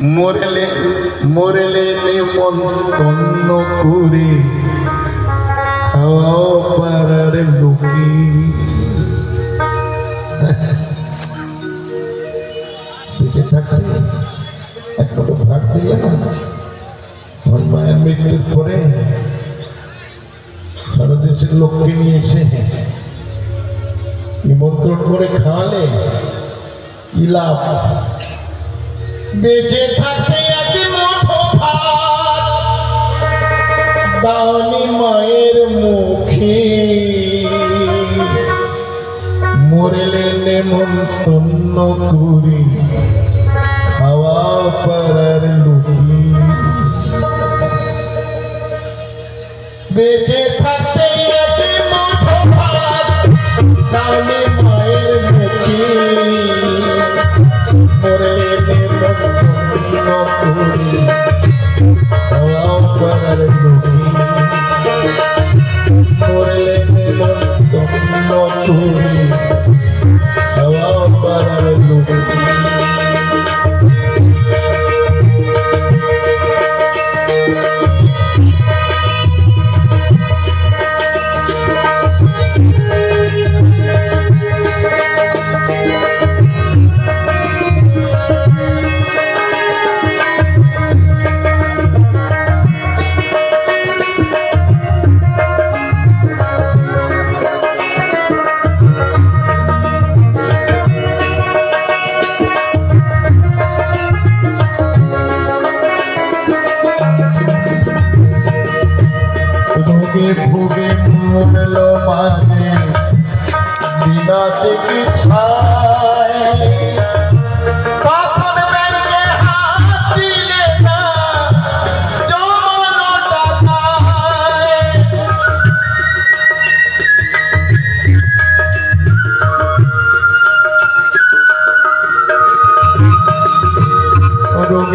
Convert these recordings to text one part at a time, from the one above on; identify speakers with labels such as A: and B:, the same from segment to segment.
A: মরলে মরলে নেমন্তন্ন করে। খাওয়াও লোকে। বেঁচে থাকতে তো ভাগ দিলে না। আমার মায়ের মৃত্যুর পরে সারা দেশের লোককে নিয়ে এসে নিমন্ত্রণ করে খাওয়ালে লাভ? বেঁচে থাকতে এক মুঠো ভাত। মায়ের মুখে। মরলেন নেমন্তন্ন করি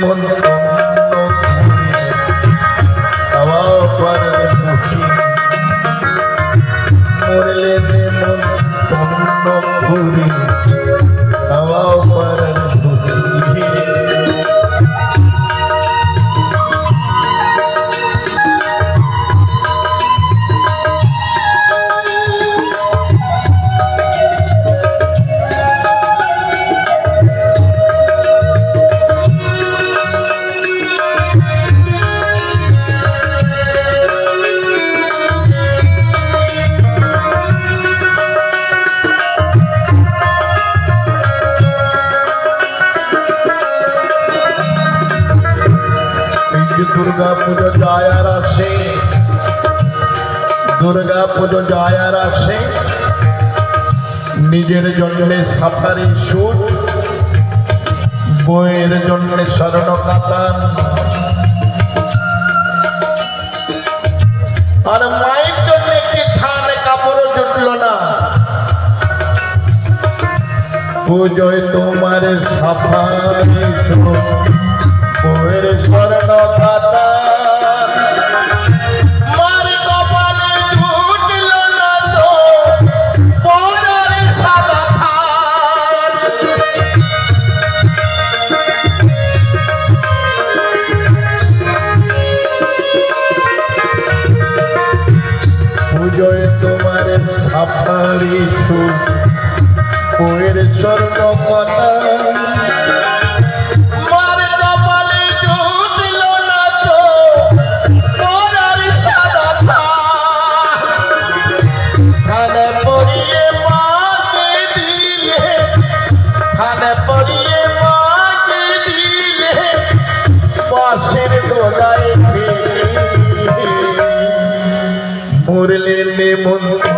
A: মরলে নেমন্তন্ন খাওয়া পারে দুর্গা পুজো যায় আর আসে দুর্গা পুজো যায় আর আসে নিজের জন্যে সাফারি শুট বইয়ের জন্যে স্বর্ণ কাতান। আর মায়ের জন্য একটি থান, কাপড়ও জুটলো না। পুজোয় তোমার সাফারি শুট বইয়ের স্বর্ণ তোমার সুখ বইয়ের থান খানে পরিয়ে মাকে বাসের গোলায় ফেলে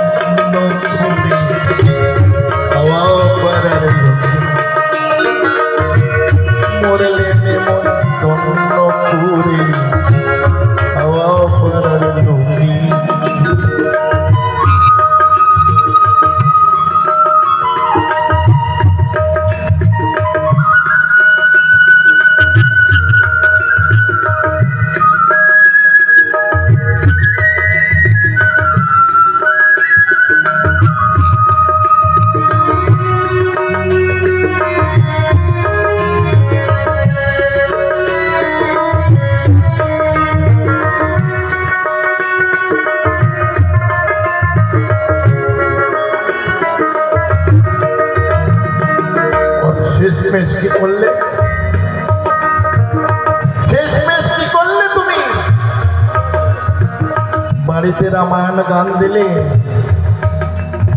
B: বাড়িতে রামায়ণ গান দিলে।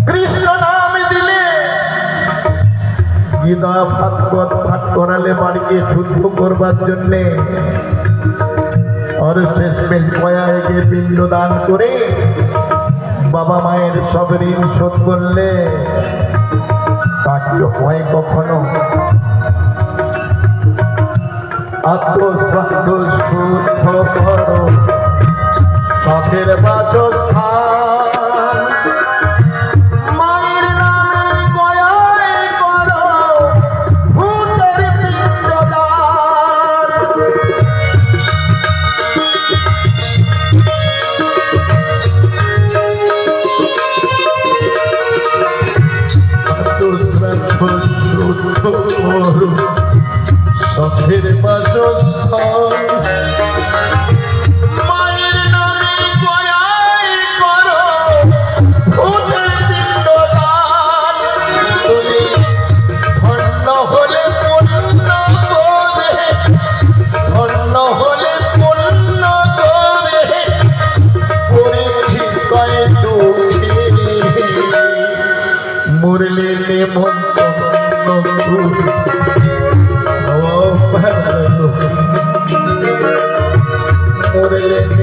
B: কৃষ্ণ নাম দিলে। গীতা ভাগবত পাঠ করালে বাড়িকে শুদ্ধ করবার জন্যে। আর শেষমেশ গিয়ে পিণ্ড দান করে বাবা মায়ের সব ঋণ শোধ করলে। কার্য হয় কখনো? আত্মশ্রাদ্ধ শুদ্ধ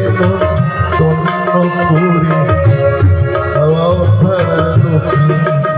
B: মুরলি নেমন্তন্ন করে? অভালো বেজে